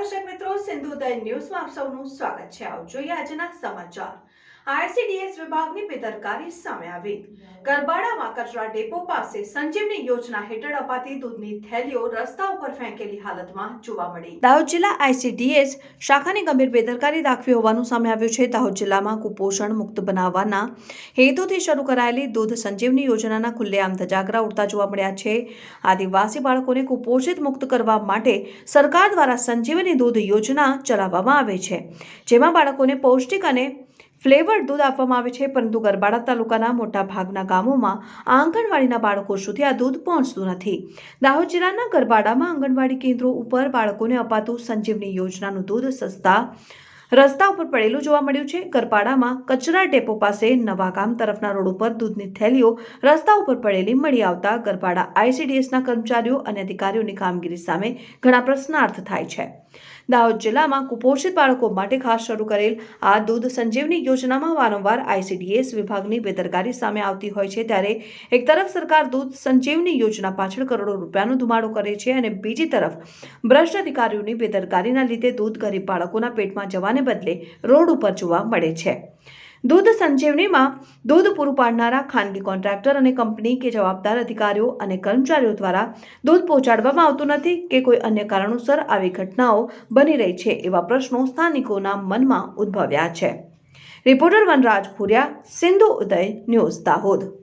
નમસ્કાર દર્શક મિત્રો સિંધુ દય ન્યૂઝમાં આપ સૌનું સ્વાગત છે. આવો જોઈએ આજના સમાચાર. આઈસીડીએસ વિભાગની બેદરકારી સામે આવી. ગરબાડામાં કચરા ડેપો પાસે સંજીવની યોજના હેઠળ અપાતી દૂધની થેલીઓ રસ્તા ઉપર ફેંકેલી હાલતમાં જોવા મળી. દાહોદ જિલ્લા આઈસીડીએસ શાખાની ગંભીર બેદરકારી દાખવી હોવાનું સામે આવ્યું છે. દાહોદ જિલ્લામાં કુપોષણ મુક્ત બનાવવાના હેતુથી શરૂ કરાયેલી દૂધ સંજીવની યોજનાના ખુલ્લેઆમ ધજાગરા ઉડતા જોવા મળ્યા છે. આદિવાસી બાળકોને કુપોષિત મુક્ત કરવા માટે સરકાર દ્વારા સંજીવની દૂધ યોજના ચલાવવામાં આવે છે, જેમાં બાળકોને પૌષ્ટિક અને ફ્લેવર્ડ દૂધ આપવામાં આવે છે, પરંતુ ગરબાડા તાલુકાના મોટા ભાગના ગામોમાં આંગણવાડીના બાળકો સુધી આ દૂધ પહોંચતું નથી. દાહોદ જિલ્લાના ગરબાડામાં આંગણવાડી કેન્દ્રો ઉપર બાળકોને અપાતું સંજીવની યોજનાનું દૂધ સસ્તા રસ્તા ઉપર પડેલું જોવા મળ્યું છે. કરપાડામાં કચરા ડેપો પાસે નવા ગામ તરફના રોડ ઉપર દૂધની થેલીઓ રસ્તા ઉપર પડેલી મળી આવતા કરપાડા આઈસીડીએસના કર્મચારીઓ અને અધિકારીઓની કામગીરી સામે ઘણા પ્રશ્નાર્થ થાય છે. દાહોદ જિલ્લામાં કુપોષિત બાળકો માટે ખાસ શરૂ કરેલ આ દૂધ સંજીવની યોજનામાં વારંવાર આઈસીડીએસ વિભાગની બેદરકારી સામે આવતી હોય છે. ત્યારે એક તરફ સરકાર દૂધ સંજીવની યોજના પાછળ કરોડો રૂપિયાનો ધુમાડો કરે છે અને બીજી તરફ ભ્રષ્ટ અધિકારીઓની બેદરકારીના લીધે દૂધ ગરીબ બાળકોના પેટમાં જવાને બદલે રોડ ઉપર જોવા મળે છે. દૂધ સંજીવનીમાં દૂધ પૂરું પાડનારા ખાનગી કોન્ટ્રાક્ટર અને કંપની કે જવાબદાર અધિકારીઓ અને કર્મચારીઓ દ્વારા દૂધ પહોંચાડવામાં આવતું નથી કે કોઈ અન્ય કારણોસર આવી ઘટનાઓ બની રહી છે એવા પ્રશ્નો સ્થાનિકોના મનમાં ઉદ્ભવ્યા છે. Reporter Vanraj Bhuriya, Sindhu Uday, news Dahod.